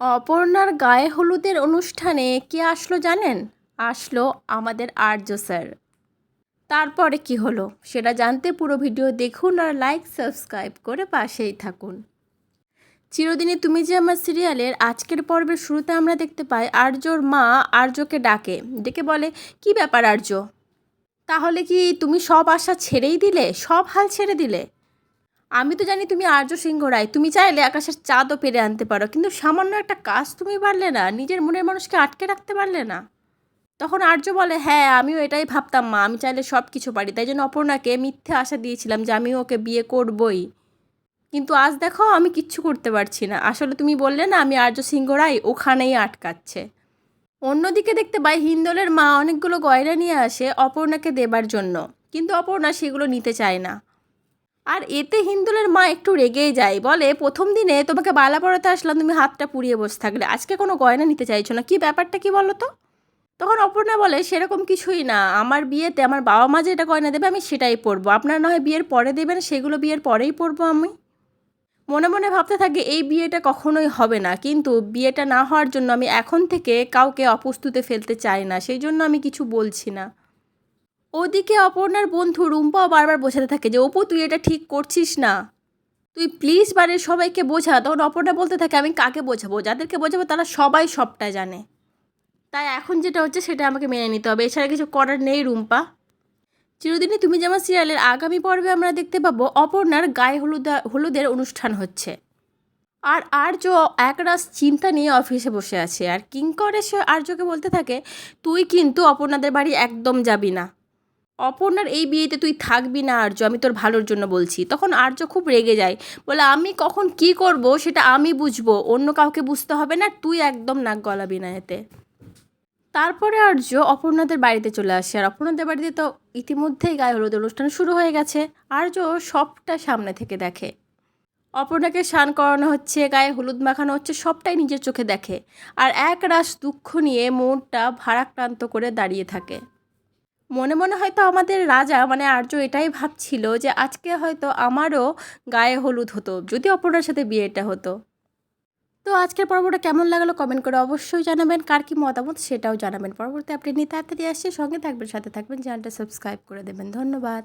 অপর্ণার গায়ে হলুদের অনুষ্ঠানে কে আসলো জানেন? আসলো আমাদের আর্য স্যার। তারপরে কি হলো? সেটা জানতে পুরো ভিডিও দেখুন আর লাইক সাবস্ক্রাইব করে পাশেই থাকুন। চিরদিনে তুমি যে আমার সিরিয়ালের আজকের পর্বের শুরুতে আমরা দেখতে পাই আর্যর মা আর্যকে ডাকে। ডেকে বলে, কি ব্যাপার আর্য? তাহলে কি তুমি সব আশা ছেড়েই দিলে? সব হাল ছেড়ে দিলে? আমি তো জানি তুমি আর্য সিংহ রায়, তুমি চাইলে আকাশের চাঁদও পেরে আনতে পারো, কিন্তু সামান্য একটা কাজ তুমি পারলে না, নিজের মনের মানুষকে আটকে রাখতে পারলে না। তখন আর্য বলে হ্যাঁ আমিও এটাই ভাবতাম, মা, আমি চাইলে সব কিছু পারি। তাই জন্য অপর্ণাকে মিথ্যে আশা দিয়েছিলাম যে আমি ওকে বিয়ে করবই। কিন্তু আজ দেখো, আমি কিচ্ছু করতে পারছি না। আসলে তুমি বললে না, আমি আর্য সিংহ রায় ওখানেই আটকাচ্ছে। অন্যদিকে দেখতে পাই, হিন্দোলের মা অনেকগুলো গয়না নিয়ে আসে অপর্ণাকে দেবার জন্য। কিন্তু অপর্ণা সেগুলো নিতে চায় না। আর এতে হিন্দুলের মা একটু রেগেই যায়, বলে, প্রথম দিনে তোমাকে বালা পড়াতে আসলাম, তুমি হাতটা পুড়িয়ে বসে থাকলে। আজকে কোনো গয়না নিতে চাইছো না। কি ব্যাপারটা কি বলো তো? তখন অপর্ণা বলে, সেরকম কিছুই না। আমার বিয়েতে আমার বাবা মা যেটা গয়না দেবে, আমি সেটাই পরবো। আপনার না হয় বিয়ের পরে দেবেন, সেগুলো বিয়ের পরেই পরবো আমি। মনে মনে ভাবতে থাকে, এই বিয়েটা কখনোই হবে না। কিন্তু বিয়েটা না হওয়ার জন্য আমি এখন থেকে কাউকে অপস্তুতে ফেলতে চাই না। সেই জন্য আমি কিছু বলছি না। ওদিকে অপর্ণার বন্ধু রুম্পাও বারবার বোঝাতে থাকে যে, অপু, তুই এটা ঠিক করছিস না। তুই প্লিজ বাড়ির সবাইকে বোঝা। তখন অপর্ণা বলতে থাকে, আমি কাকে বোঝাবো? যাদেরকে বোঝাবো, তারা সবাই সবটা জানে। তাই এখন যেটা হচ্ছে, সেটা আমাকে মেনে নিতে হবে। এছাড়া কিছু করার নেই রুম্পা। চিরদিনই তুমি যেমন সিরিয়ালের আগামী পর্বে আমরা দেখতে পাবো, অপর্ণার গায়ে হলুদ, হলুদের অনুষ্ঠান হচ্ছে। আর আর্য একরাশ চিন্তা নিয়ে অফিসে বসে আছে। আর কিঙ্কর এসে আর্যকে বলতে থাকে, তুই কিন্তু অপর্ণাদের বাড়ি একদম যাবি না। অপর্ণার এই বিয়েতে তুই থাকবি না আর্য, আমি তোর ভালোর জন্য বলছি। তখন আর্য খুব রেগে যায়। বলে, আমি কখন কি করব সেটা আমি বুঝব, অন্য কাউকে বুঝতে হবে না, তুই একদম নাক গলাবি না এতে। তারপরে আর্য অপর্ণাদের বাড়িতে চলে আসে। আর অপর্ণাদের বাড়িতে তো ইতিমধ্যেই গায়ে হলুদ অনুষ্ঠান শুরু হয়ে গেছে। আর্য সবটা সামনে থেকে দেখে। অপর্ণাকে স্নান করানো হচ্ছে, গায়ে হলুদ মাখানো হচ্ছে, সবটাই নিজের চোখে দেখে। আর এক রাস দুঃখ নিয়ে মনটা ভারাক্রান্ত করে দাঁড়িয়ে থাকে। মনে মনে হয়তো আমাদের রাজা মানে আর্য এটাই ভাবছিল যে আজকে হয়তো আমারও গায়ে হলুদ হতো, যদি অপর্ণার সাথে বিয়েটা হতো। তো আজকের পর্বটা কেমন লাগল কমেন্ট করে অবশ্যই জানাবেন, কার কী মতামত সেটাও জানাবেন। পরবর্তী আপনি নিয়ে তাড়াতাড়ি আসছে, সঙ্গে থাকবেন, সাথে থাকবেন, চ্যানেলটা সাবস্ক্রাইব করে দেবেন। ধন্যবাদ।